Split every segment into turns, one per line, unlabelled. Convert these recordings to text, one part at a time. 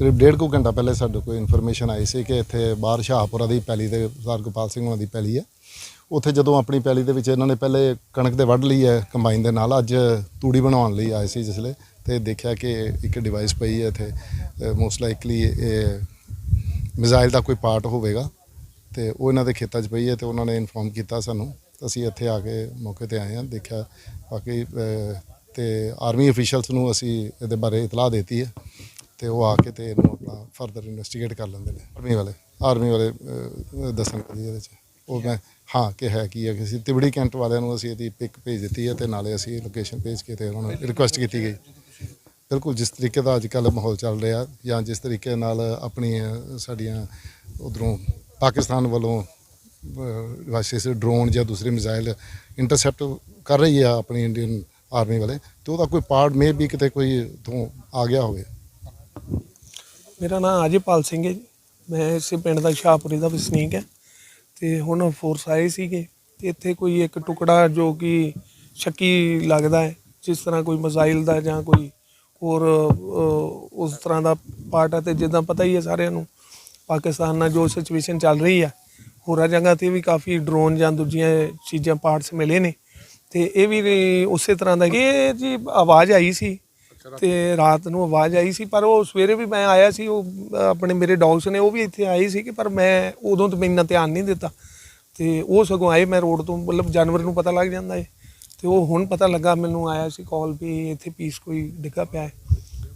ਕਰੀਬ ਡੇਢ ਕੁ ਘੰਟਾ ਪਹਿਲੇ ਸਾਡੇ ਕੋਲ ਇਨਫੋਰਮੇਸ਼ਨ ਆਈ ਸੀ ਕਿ ਇੱਥੇ ਬਾਹਰ ਸ਼ਾਹਪੁਰਾ ਦੀ ਪੈਲੀ ਦੇ ਸਰਦਾਰ ਗੋਪਾਲ ਸਿੰਘ ਉਹਨਾਂ ਦੀ ਪੈਲੀ ਹੈ। ਉੱਥੇ ਜਦੋਂ ਆਪਣੀ ਪੈਲੀ ਦੇ ਵਿੱਚ ਇਹਨਾਂ ਨੇ ਪਹਿਲੇ ਕਣਕ ਦੇ ਵੱਢ ਲਈ ਹੈ ਕੰਬਾਈਨ ਦੇ ਨਾਲ ਅੱਜ ਤੂੜੀ ਬਣਾਉਣ ਲਈ ਆਏ ਸੀ ਜਿਸਲੇ ਤੇ ਦੇਖਿਆ ਕਿ ਇੱਕ ਡਿਵਾਈਸ ਪਈ ਹੈ ਇੱਥੇ ਮੋਸਟ ਲਾਈਕਲੀ ਇਹ ਮਿਜ਼ਾਈਲ ਦਾ ਕੋਈ ਪਾਰਟ ਹੋਵੇਗਾ ਤੇ ਉਹ ਇਹਨਾਂ ਦੇ ਖੇਤਾਂ 'ਚ ਪਈ ਹੈ ਤੇ ਉਹਨਾਂ ਨੇ ਇਨਫੋਰਮ ਕੀਤਾ ਸਾਨੂੰ। ਅਸੀਂ ਇੱਥੇ ਆ ਕੇ ਮੌਕੇ ਤੇ ਆਏ ਹਾਂ ਦੇਖਿਆ ਬਾਕੀ ਅਹ, ਤੇ ਆਰਮੀ ਅਫੀਸ਼ੀਅਲਸ ਨੂੰ ਅਸੀਂ ਇਹਦੇ ਬਾਰੇ ਇਤਲਾਹ ਦਿੱਤੀ ਹੈ। ਤੇ ਉਹ ਆ ਕੇ ਤੇ ਇਹਨੂੰ ਆਪਣਾ ਫਰਦਰ ਇਨਵੈਸਟੀਗੇਟ ਕਰ ਲੈਂਦੇ ਨੇ ਆਰਮੀ ਵਾਲੇ ਆਰਮੀ ਵਾਲੇ ਅਹ, ਦੱਸਣਗੇ ਜੀ ਇਹਦੇ 'ਚ। ਉਹ ਮੈਂ ਹਾਂ ਕਿ ਹੈ ਕੀ ਹੈ ਕਿ ਅਸੀਂ ਤਿਬੜੀ ਕੈਂਟ ਵਾਲਿਆਂ ਨੂੰ ਅਸੀਂ ਇਹਦੀ ਪਿਕ ਭੇਜ ਦਿੱਤੀ ਹੈ ਤੇ ਨਾਲੇ ਅਸੀਂ ਲੋਕੇਸ਼ਨ ਭੇਜ ਕੇ ਤੇ ਉਹਨਾਂ ਨੂੰ ਰਿਕੁਐਸਟ ਕੀਤੀ ਗਈ। ਬਿਲਕੁਲ ਜਿਸ ਤਰੀਕੇ ਦਾ ਅੱਜ ਕੱਲ੍ਹ ਮਾਹੌਲ ਚੱਲ ਰਿਹਾ ਜਾਂ ਜਿਸ ਤਰੀਕੇ ਨਾਲ ਆਪਣੀ ਅ, ਸਾਡੀਆਂ ਉਧਰੋਂ ਪਾਕਿਸਤਾਨ ਵੱਲੋਂ ਵਾਸਿਸ ਡਰੋਨ ਜਾਂ ਦੂਸਰੇ ਮਿਜ਼ਾਈਲ ਇੰਟਰਸੈਪਟ ਕਰ ਰਹੀ ਆ ਆਪਣੀ ਇੰਡੀਅਨ ਆਰਮੀ ਵਾਲੇ ਤੇ ਉਹਦਾ ਕੋਈ ਪਾਰਟ ਮੇ ਵੀ ਕਿਤੇ ਕੋਈ ਤੋਂ ਆ ਗਿਆ ਹੋਵੇ।
ਮੇਰਾ ਨਾਮ ਅਜੇਪਾਲ ਸਿੰਘ ਹੈ ਜੀ। ਮੈਂ ਇਸੇ ਪਿੰਡ ਦਾ ਸ਼ਾਹਪੁਰੀ ਦਾ ਵਸਨੀਕ ਹੈ ਤੇ ਹੁਣ ਫੋਰਸ ਆਏ ਸੀਗੇ ਤੇ ਇੱਥੇ ਕੋਈ ਇੱਕ ਟੁਕੜਾ ਜੋ ਕਿ ਸ਼ੱਕੀ ਲੱਗਦਾ ਹੈ ਜਿਸ ਤਰ੍ਹਾਂ ਕੋਈ ਮਿਜ਼ਾਈਲ ਦਾ ਜਾਂ ਕੋਈ ਹੋਰ ਅਹ, ਉਸ ਤਰ੍ਹਾਂ ਦਾ ਪਾਰਟ ਹੈ ਤੇ ਜਿੱਦਾਂ ਪਤਾ ਹੀ ਹੈ ਸਾਰਿਆਂ ਨੂੰ ਪਾਕਿਸਤਾਨ ਨਾਲ ਜੋ ਸਿਚੁਏਸ਼ਨ ਚੱਲ ਰਹੀ ਹੈ ਹੋਰਾਂ ਜਗ੍ਹਾ ਤੇ ਵੀ ਕਾਫੀ ਡਰੋਨ ਜਾਂ ਦੂਜੀਆਂ ਚੀਜ਼ਾਂ ਪਾਰਟਸ ਮਿਲੇ ਨੇ ਤੇ ਇਹ ਵੀ ਉਸੇ ਤਰ੍ਹਾਂ ਦਾ ਇਹ ਜੀ ਆਵਾਜ਼ ਆਈ ਸੀ ਤੇ ਰਾਤ ਨੂੰ ਆਵਾਜ਼ ਆਈ ਸੀ ਪਰ ਉਹ ਸਵੇਰੇ ਵੀ ਮੈਂ ਆਇਆ ਸੀ ਉਹ ਆਪਣੇ ਮੇਰੇ ਡੌਗਸ ਨੇ ਉਹ ਵੀ ਇੱਥੇ ਆਏ ਸੀ ਕਿ ਪਰ ਮੈਂ ਉਦੋਂ ਤੇ ਇੰਨਾ ਧਿਆਨ ਨਹੀਂ ਦਿੱਤਾ। ਤੇ ਉਹ ਸਗੋਂ ਆਏ ਮੈਂ ਰੋਡ ਤੋਂ ਮਤਲਬ ਜਾਨਵਰ ਨੂੰ ਪਤਾ ਲੱਗ ਜਾਂਦਾ ਹੈ ਤੇ ਉਹ ਹੁਣ ਪਤਾ ਲੱਗਾ ਮੈਨੂੰ ਆਇਆ ਸੀ ਕਾਲ ਵੀ ਇੱਥੇ ਪੀਸ ਕੋਈ ਡਿੱਗਾ ਪਿਆ ਹੈ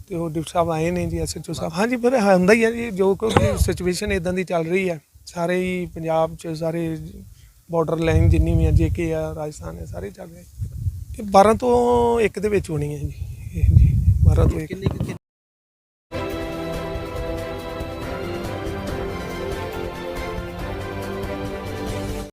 ਤੇ ਉਹ ਡਿਪਟੀ ਸਾਹਿਬ ਆਏ ਨੇ ਜੀ ਐਸਐਚਓ ਸਾਹਿਬ। ਹਾਂਜੀ ਫਿਰ ਹੁੰਦਾ ਹੀ ਹੈ ਜੀ ਜੋ ਕਿਉਂਕਿ ਸਿਚੁਏਸ਼ਨ ਇਦਾਂ ਦੀ ਚੱਲ ਰਹੀ ਹੈ ਸਾਰੇ ਹੀ ਪੰਜਾਬ 'ਚ ਸਾਰੇ ਬਾਰਡਰ ਲਾਈਨ ਜਿੰਨੀ ਵੀ ਹੈ ਜੇਕੇ ਆ ਰਾਜਸਥਾਨ ਹੈ ਸਾਰੇ ਚੱਲ ਰਹੇ। ਇਹ 12 ਤੋਂ 1 ਦੇ ਵਿੱਚ ਹੋਣੀ ਹੈ ਜੀ। ਇਹ ਜੀ 12 ਤੋਂ 1